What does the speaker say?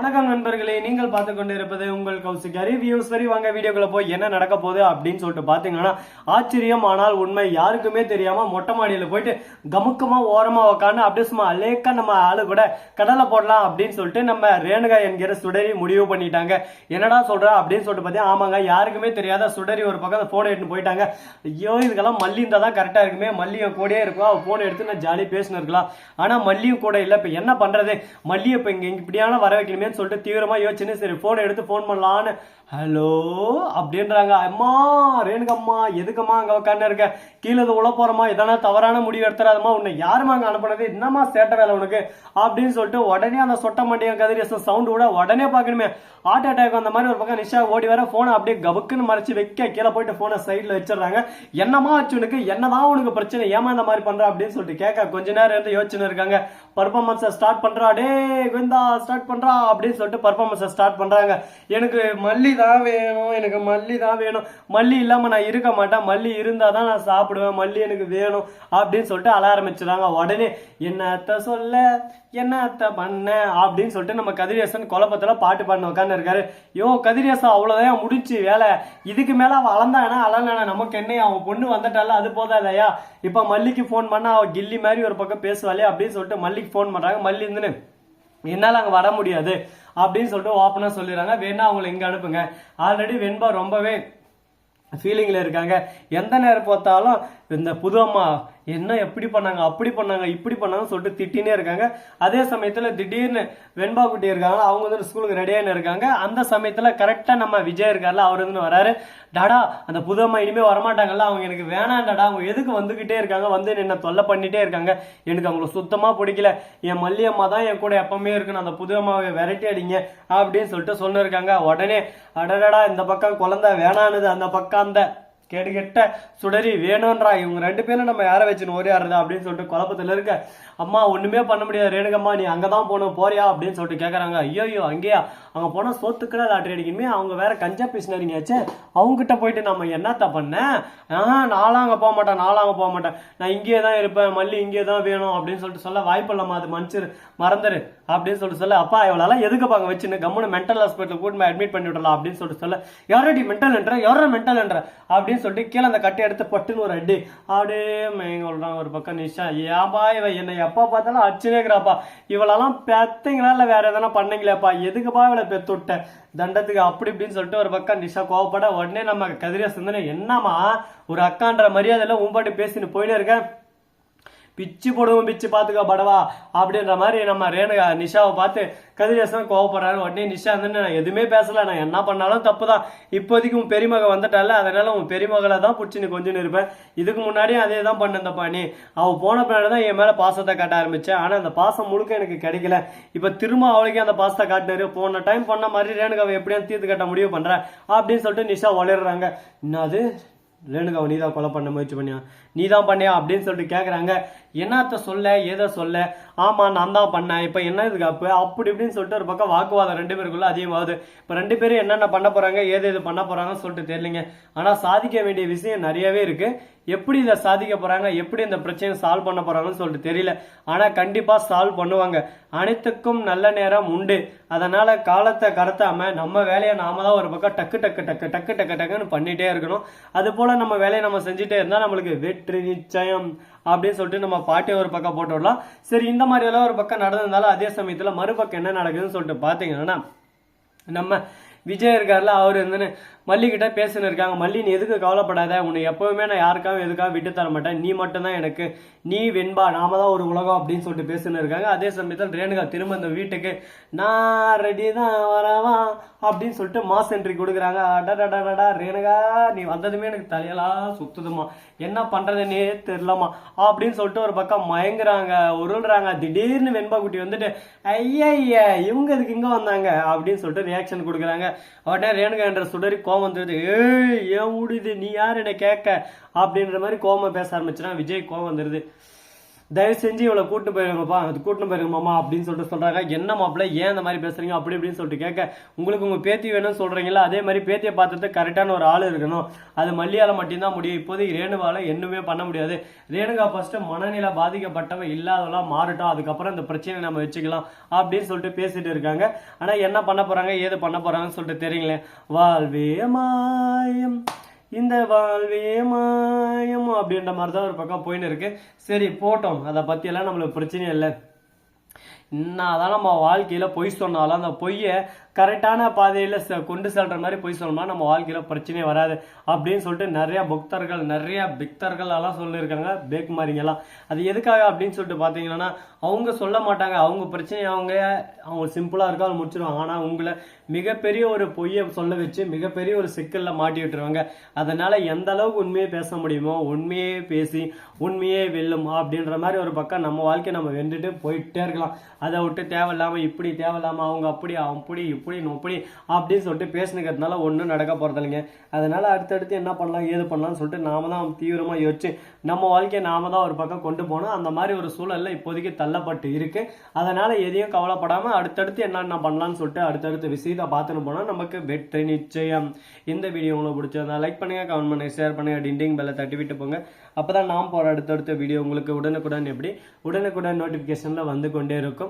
வணக்கம் நண்பர்களே நீங்கள் பார்த்து கொண்டு இருப்பது உங்கள் கௌசிக் ரிவ்யூ சரி வாங்க வீடியோக்குள்ள போய் என்ன நடக்க போகுது அப்படின்னு சொல்லிட்டு பார்த்தீங்கன்னா ஆச்சரியம் ஆனால் உண்மை யாருக்குமே தெரியாம மொட்டை மாடியில் போயிட்டு கமுக்கமா ஓரமா உக்காந்து அப்படியே சும்மா அலேக்கா நம்ம ஆளு கூட கடலை போடலாம் அப்படின்னு சொல்லிட்டு நம்ம ரேணுகா என்கிற சுடரி முடிவு பண்ணிட்டாங்க. என்னடா சொல்ற அப்படின்னு சொல்லிட்டு பார்த்தீங்கன்னா ஆமாங்க யாருக்குமே தெரியாத சுடரி ஒரு பக்கம் போனை எடுத்து போயிட்டாங்க. ஐயோ இதுக்கெல்லாம் மல்லி இருந்தால் தான் கரெக்டாக இருக்குமே. மல்லியும் கூடயே இருக்கும் அவள் ஃபோனை எடுத்து நான் ஜாலியாக பேசினு இருக்கலாம். ஆனால் மல்லியும் கூட இல்லை. இப்போ என்ன பண்ணுறது மல்லியை இப்போ இங்கே இப்படியான வர வைக்கணுமேனு சொல்லிட்டு தீவிரமாக யோசிச்சுன்னு சரி ஃபோனை எடுத்து ஃபோன் பண்ணலான்னு. ஹலோ? அப்படின்றாங்க. அம்மா ரேணுகம்மா எதுக்கம்மா அங்கே உட்காந்து இருக்க? கீழே இது உள்ள போகிறோமா எதனா தவறான முடிவு எடுத்துறாதம்மா. உன்னை யாருமா அங்கே அனுப்புனது? என்னம்மா சேட்டை வேலை உனக்கு? அப்படின்னு சொல்லிட்டு உடனே அந்த சொட்ட மண்டியம் கதிரி சவுண்டு விட உடனே பார்க்கணுமே. ஹார்ட் அட்டாக் அந்த மாதிரி ஒரு பக்கம் நிஷா ஓடி வர ஃபோனை அப்படியே கபுக்குன்னு மறைச்சு வைக்க கீழே போயிட்டு ஃபோனை சைடில் வச்சிடுறாங்க. என்னம்மா ஆச்சு உனக்கு? என்னதான் உனக்கு பிரச்சனை? ஏமா இந்த மாதிரி பண்ற? அப்படின்னு சொல்லிட்டு கேட்க கொஞ்ச நேரம் இருந்து யோசிச்சுன்னு இருக்காங்க. பர்ஃபார்மன்ஸை ஸ்டார்ட் பண்றா. டே கோவிந்தா ஸ்டார்ட் பண்றா. அப்படின்னு சொல்லிட்டு பர்ஃபார்மன்ஸை ஸ்டார்ட் பண்ணுறாங்க எனக்கு மல்லி தான் வேணும் எனக்கு மல்லி தான் வேணும். மல்லி இல்லாமல் நான் இருக்க மாட்டேன். மல்லி இருந்தால் தான் நான் சாப்பிடுவேன். மல்லி எனக்கு வேணும் அப்படின்னு சொல்லிட்டு அழ ஆரம்பிச்சிடுறாங்க உடனே என்னத்த சொல்ல? என்னத்த பண்ண? அப்படின்னு சொல்லிட்டு நம்ம கதிரேசன் குழப்பத்தில் பாட்டு பாடின உட்காந்து இருக்காரு யோ கதிரேசன் அவ்வளோதான் முடிச்சு வேலை. இதுக்கு மேலே அவள் அளந்தானா? அளந்தானா? நமக்கு என்ன அவன் பொண்ணு வந்துட்டால அது போதாதையா? இப்போ மல்லிக்கு ஃபோன் பண்ணால் அவள் கில்லி மாதிரி ஒரு பக்கம் பேசுவாளே அப்படின்னு சொல்லிட்டு மல்லிக்கு ஃபோன் பண்ணுறாங்க மல்லி இருந்துன்னு என்னால் அங்கே வர முடியாது அப்படின்னு சொல்லிட்டு ஓப்பனாக சொல்லிடுறாங்க. வேணா அவங்களை இங்கே அனுப்புங்க. ஆல்ரெடி வெண்பா ரொம்பவே ஃபீலிங்கில் இருக்காங்க. எந்த நேரம் பார்த்தாலும் இந்த புது அம்மா என்ன எப்படி பண்ணாங்க அப்படி பண்ணாங்க இப்படி பண்ணாங்கன்னு சொல்லிட்டு திட்டினே இருக்காங்க. அதே சமயத்தில் திடீர்னு வெண்பா குட்டி இருக்காங்க அவங்க வந்து ஸ்கூலுக்கு ரெடியானு இருக்காங்க. அந்த சமயத்தில் கரெக்டாக நம்ம விஜய் இருக்கார்ல அவர் வந்து வராரு. டாடா அந்த புது அம்மா இனிமேல் வரமாட்டாங்கல்ல அவங்க எனக்கு வேணாம் டாடா அவங்க எதுக்கு வந்துக்கிட்டே இருக்காங்க வந்து என்ன தொல்லை பண்ணிட்டே இருக்காங்க. எனக்கு அவங்கள சுத்தமாக பிடிக்கல. என் மல்லி அம்மா தான் என் கூட எப்பவுமே இருக்கணும் அந்த புது அம்மாவை விரட்டி அடிங்க அப்படின்னு சொல்லிட்டு சொன்னிருக்காங்க உடனே அடடடா இந்த பக்கம் குழந்தை வேணானுது அந்த பக்கம் அந்த கேடு கெட்ட சுடரி வேணும்ன்றா. இவங்க ரெண்டு பேரும் நம்ம யாரை வச்சுன்னு ஒரே ஆறுதா அப்படின்னு சொல்லிட்டு குழப்பத்தில் இருக்க. அம்மா ஒன்றுமே பண்ண முடியாது. ரேணுகம்மா நீ அங்கே தான் போகணும் போறியா அப்படின்னு சொல்லிட்டு கேட்குறாங்க ஐயோ ஐயோ அங்கேயா? அங்கே போனால் சோத்துக்கடை லாட்ரி அடிக்கணுமே அவங்க வேற கஞ்சா பேசினாரிங்கயாச்சே அவங்ககிட்ட போயிட்டு நம்ம என்னத்த பண்ணேன் ஆஹ் நானும் அங்கே போக மாட்டேன் நானும் அங்கே போக மாட்டேன். நான் இங்கேயே தான் இருப்பேன் மல்லி இங்கே தான் வேணும் அப்படின்னு சொல்லிட்டு சொல்ல வாய்ப்பில்லம்மா அது மனுஷரு மறந்துரு அப்படின்னு சொல்லிட்டு சொல்ல அப்பா இவ்வளோலாம் எதுக்கு பாங்க வச்சுன்னு? கம்முன்னு மென்டல் ஹாஸ்பிட்டல் கூட்டு அட்மிட் பண்ணி விடலாம் அப்படின்னு சொல்லிட்டு சொல்ல யாரடி மென்டல் என்ற யாரோ மென்டல் என்ற அப்படின்னு சொல்லிட்டு கீழே அந்த கட்டை எடுத்து பட்டுன்னு ஒரு அடி. அப்படியே மேங்கொள்றான் ஒரு பக்கம் நிஷா. ஏன்பா இவ என்னை எப்போ பார்த்தாலும் அடிச்சுனேங்கிறாப்பா இவளெல்லாம் பெத்தீங்களா இல்லை வேற எதனா பண்ணீங்களேப்பா? எதுக்குப்பா இவளை பெத்து விட்ட? தண்டத்துக்கு அப்படி இப்படின்னு சொல்லிட்டு ஒரு பக்கம் நிஷா கோவப்பட உடனே நம்ம கதிரியா சிந்தனை என்னம்மா? ஒரு அக்கான்ற மரியாதையில உன்பாட்டு பேசின்னு போயிட்டே இருக்கேன். பிச்சு போடுவோம் பிச்சு பாத்துக்கோ படவா அப்படின்ற மாதிரி நம்ம ரேணுகா நிஷாவை பார்த்து கதிரேசன் கோவப்படுறாரு. உடனே நிஷா வந்து நான் எதுவுமே பேசல நான் என்ன பண்ணாலும் தப்பு தான் இப்போதைக்கு உன் பெரியமக வந்துட்டால அதனால உன் பெரியமகளை தான் பிடிச்சி நீ கொஞ்சம் இருப்பேன் இதுக்கு முன்னாடியும் அதே தான் பண்ணந்தப்பா நீ. அவள் போன பின்னாடி தான் என் மேலே பாசத்தை காட்ட ஆரம்பிச்சேன் ஆனால் அந்த பாசம் முழுக்க எனக்கு கிடைக்கல. இப்போ திரும்ப அவளுக்கே அந்த பாசத்தை காட்டினாரு. போன டைம் பண்ண மாதிரி ரேணுகாவை எப்படியும் தீர்த்து கட்ட முடிவு பண்ணுறேன் அப்படின்னு சொல்லிட்டு நிஷா வளர்றாங்க. என்னது? ரேணுகாவை நீ தான் கொலை பண்ண முயற்சி பண்ணியா? நீ தான் பண்ணியா? அப்படின்னு சொல்லிட்டு கேட்குறாங்க என்னத்த சொல்ல எதை சொல்ல? ஆமாம் நான் தான் பண்ணேன். இப்போ என்ன இதுக்கு அப்போ அப்படி இப்படின்னு சொல்லிட்டு ஒரு பக்கம் வாக்குவாதம் ரெண்டு பேருக்குள்ள அதிகமாகுது. இப்போ ரெண்டு பேரும் என்னென்ன பண்ண போகிறாங்க ஏது எது பண்ண போகிறாங்கன்னு சொல்லிட்டு தெரியலைங்க. ஆனால் சாதிக்க வேண்டிய விஷயம் நிறையவே இருக்குது எப்படி இதை சாதிக்க போகிறாங்க எப்படி இந்த பிரச்சனையை சால்வ் பண்ண போகிறாங்கன்னு சொல்லிட்டு தெரியல. ஆனால் கண்டிப்பாக சால்வ் பண்ணுவாங்க. அனைத்துக்கும் நல்ல நேரம் உண்டு. அதனால் காலத்தை கடத்தாமல் நம்ம வேலையை நாம தான் ஒரு பக்கம் டக்கு டக்கு டக்கு டக்கு டக்கு டக்குன்னு பண்ணிகிட்டே இருக்கணும். அது போல் நம்ம வேலையை நம்ம செஞ்சுட்டே இருந்தால் நம்மளுக்கு வெற்றி நிச்சயம். அப்படின்னு சொல்லிட்டு நம்ம பாட்டை ஒரு பக்கம் போட்டு விடலாம் சரி இந்த மாதிரி எல்லாம் ஒரு பக்கம் நடந்திருந்தாலும் அதே சமயத்தில் மறுபக்கம் என்ன நடக்குதுன்னு சொல்லிட்டு பார்த்தீங்கன்னா நம்ம விஜய் இருக்கார்ல அவர் வந்து மல்லிகிட்ட பேசின்னு இருக்காங்க. மல்லி நீ எதுக்கு கவலைப்படாத? உன்னை எப்பவுமே நான் யாருக்காகவும் எதுக்காக விட்டு தர மாட்டேன். நீ மட்டும்தான் எனக்கு நீ வெண்பா நாம தான் ஒரு உலகம் அப்படின்னு சொல்லிட்டு பேசின்னு இருக்காங்க. அதே சமயத்தில் ரேணுகா திரும்ப அந்த வீட்டுக்கு நான் ரெடி தான் வரவா? அப்படின்னு சொல்லிட்டு மாஸ் என்ட்ரி கொடுக்குறாங்க. அடடடடா ரேணுகா நீ வந்ததுமே எனக்கு தலையெல்லாம் சுத்துதுமா என்ன பண்ணுறதுன்னே தெரிலமா அப்படின்னு சொல்லிட்டு ஒரு பக்கம் மயங்குறாங்க உருள்றாங்க. திடீர்னு வெண்பா குட்டி வந்துட்டு ஐயா இவங்க இதுக்கு இங்கே வந்தாங்க? அப்படின்னு சொல்லிட்டு ரியாக்ஷன் கொடுக்குறாங்க. உடனே ரேணுகா என்ற சுடரி கோவம் வந்துடுது ஏய் ஏன் முடியுது நீ யார் என்னை கேட்க? அப்படின்ற மாதிரி கோவமாக பேச ஆரம்பிச்சுனா விஜய் கோவம் வந்துடுது தயவு செஞ்சு இவளை கூட்டு போயிருங்கப்பா கூட்டு போயிருங்க மாமா அப்படின்னு சொல்லிட்டு சொல்கிறாங்க என்ன மாப்பிள்ள ஏன் இந்த மாதிரி பேசுறீங்க? அப்படி இப்படின்னு சொல்லிட்டு கேட்க உங்களுக்கு உங்கள் பேத்தி வேணும்னு சொல்கிறீங்களா அதே மாதிரி பேத்தியை பார்த்துட்டு கரெக்டான ஒரு ஆள் இருக்கணும். அது மல்லியால் மட்டும்தான் முடியும். இப்போதைக்கு ரேணுவால் என்னமே பண்ண முடியாது. ரேணுகா ஃபஸ்ட்டு மனநிலை பாதிக்கப்பட்டவ இல்லாதவெல்லாம் மாறட்டும். அதுக்கப்புறம் இந்த பிரச்சனையை நம்ம வச்சுக்கலாம். அப்படின்னு சொல்லிட்டு பேசிட்டு இருக்காங்க. ஆனால் என்ன பண்ண போகிறாங்க ஏது பண்ண போகிறாங்கன்னு சொல்லிட்டு தெரியுங்களேன் வாழ்வே மாயம். இந்த வாழ்வே மாயம் அப்படின்ற மாதிரி தான் ஒரு பக்கம் போயின்னு இருக்கு. சரி போட்டோம். அதை பற்றியெல்லாம் நம்மளுக்கு பிரச்சனையே இல்லை. என்னதான் நம்ம வாழ்க்கையில் பொய் சொன்னாலும் அந்த பொய்யை கரெக்டான பாதையில் கொண்டு செல்கிற மாதிரி பொய் சொன்னோம்னா நம்ம வாழ்க்கையில் பிரச்சனையே வராது அப்படின்னு சொல்லிட்டு நிறைய பக்தர்கள் நிறைய பிக்தர்களெல்லாம் சொல்லியிருக்காங்க பேக் மாதிரிங்கெல்லாம் அது எதுக்காக அப்படின்னு சொல்லிட்டு பார்த்தீங்கன்னா அவங்க சொல்ல மாட்டாங்க. அவங்க பிரச்சனையை அவங்க அவங்க சிம்பிளாக இருக்கா அதை முடிச்சிருவாங்க. ஆனால் உங்களை மிகப்பெரிய ஒரு பொய்யை சொல்ல வச்சு மிகப்பெரிய ஒரு சிக்கலில் மாட்டி விட்டுருவாங்க. அதனால் எந்த அளவுக்கு உண்மையை பேச முடியுமோ உண்மையே பேசி உண்மையே வெல்லும் அப்படின்ற மாதிரி ஒரு பக்கம் நம்ம வாழ்க்கையை நம்ம வென்றுட்டு போயிட்டே இருக்கலாம். அதை விட்டு தேவையில்லாமல் இப்படி தேவையில்லாமல் அவங்க அப்படி அப்படி இப்படி இப்படி அப்படின்னு சொல்லிட்டு பேசினுக்கிறதுனால ஒன்றும் நடக்க போகிறதில்லைங்க அதனால் அடுத்தடுத்து என்ன பண்ணலாம் ஏது பண்ணலாம்னு சொல்லிட்டு நாம தான் தீவிரமாக யோசிச்சு நம்ம வாழ்க்கையை நாம தான் ஒரு பக்கம் கொண்டு போகணும். அந்த மாதிரி ஒரு சூழல்ல இப்போதைக்கு தள்ளப்பட்டு இருக்குது அதனால் எதையும் கவலைப்படாமல் அடுத்தடுத்து என்னென்ன பண்ணலாம்னு சொல்லிட்டு அடுத்தடுத்து விஷயத்தை பார்த்துன்னு போனால் நமக்கு வெற்றி நிச்சயம். இந்த வீடியோ உங்களுக்கு பிடிச்சிருந்தா லைக் பண்ணுங்கள் கமெண்ட் பண்ணுங்க ஷேர் பண்ணுங்க டிண்டிங் பெல்லை தட்டி விட்டு போங்க. அப்பதான் நாம் போகிற அடுத்தடுத்த வீடியோ உங்களுக்கு உடனுக்குடன் எப்படி உடனுக்குடன் நோட்டிஃபிகேஷனில் வந்து கொண்டே இருக்கும்.